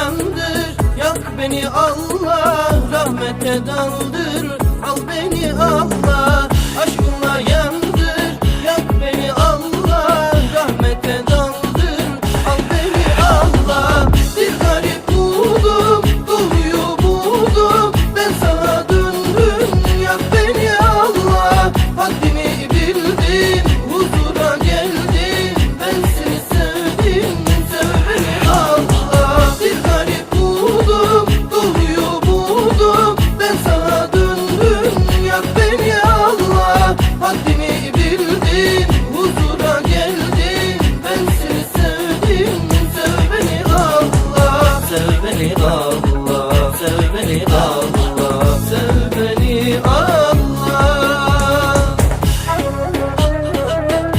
yandır Yak beni Allah rahmete daldır. Al beni